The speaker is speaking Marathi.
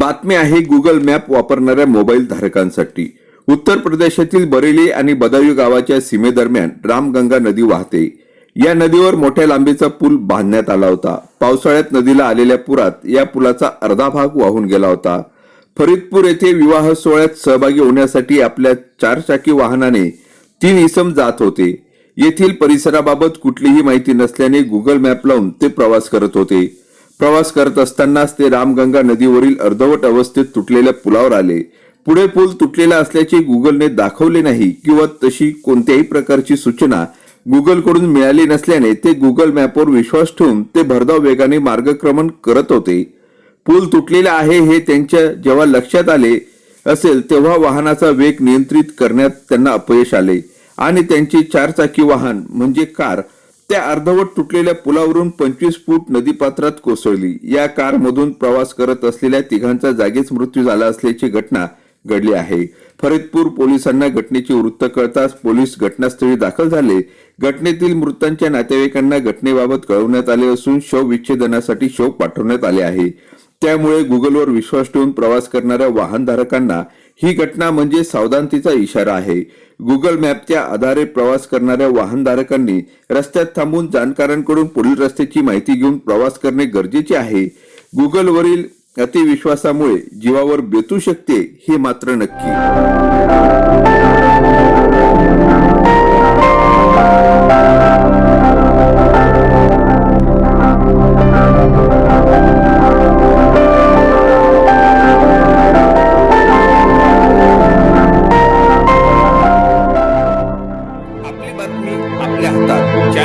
बातमी आहे गुगल मॅप वापरणाऱ्या मोबाईल धारकांसाठी. उत्तर प्रदेशातील बरेली आणि बदायू गावाच्या सीमेदरम्यान रामगंगा नदी वाहते. या नदीवर मोठ्या लांबीचा पूल बांधण्यात आला होता. पावसाळ्यात नदीला आलेल्या पुरात या पुलाचा अर्धा भाग वाहून गेला होता. फरीदपूर येथे विवाह सोहळ्यात सहभागी होण्यासाठी आपल्या चारचाकी वाहनाने तीन इसम जात होते. येथील परिसराबाबत कुठलीही माहिती नसल्याने गुगल मॅप लावून ते प्रवास करत होते. प्रवास करत असतानाच ते रामगंगा नदीवरील अर्धवट अवस्थेत तुटलेल्या पुलावर आले. पुढे पूल तुटलेला असल्याचे गुगलने दाखवले नाही किंवा तशी कोणत्याही प्रकारची सूचना गुगलकडून मिळाली नसल्याने ते गुगल मॅपवर विश्वास ठेवून ते भरधाव वेगाने मार्गक्रमण करत होते. पूल तुटलेला आहे हे त्यांच्या जेव्हा लक्षात आले असेल तेव्हा वाहनाचा वेग नियंत्रित करण्यात त्यांना अपयश आले. आणि त्यांचे चारचाकी वाहन म्हणजे कार त्या अर्धवट तुटलेल्या पुलावरून पंचवीस फूट नदीपात्रात कोसळली. या कारमधून प्रवास करत असलेल्या तिघांचा जागीच मृत्यू झाला असल्याची घटना घडली आहे. फरीदपूर पोलिसांना घटनेची वृत्त कळताच पोलीस घटनास्थळी दाखल झाले. घटनेतील मृतांच्या नातेवाईकांना घटनेबाबत कळवण्यात आले असून शव विच्छेदनासाठी पाठवण्यात आले आहे. त्यामुळे गुगलवर विश्वास ठेवून प्रवास करणाऱ्या वाहनधारकांना ही घटना म्हणजे सावधानतेचा इशारा आहे. गुगल मॅपच्या आधारे प्रवास करणाऱ्या वाहनधारकांनी रस्त्यात थांबून जाणकारांकडून पुढील रस्त्याची माहिती घेऊन प्रवास करणे गरजेचे आहे. गुगलवरील अतिविश्वासामुळे जीवावर बेतू शकते हे मात्र नक्की.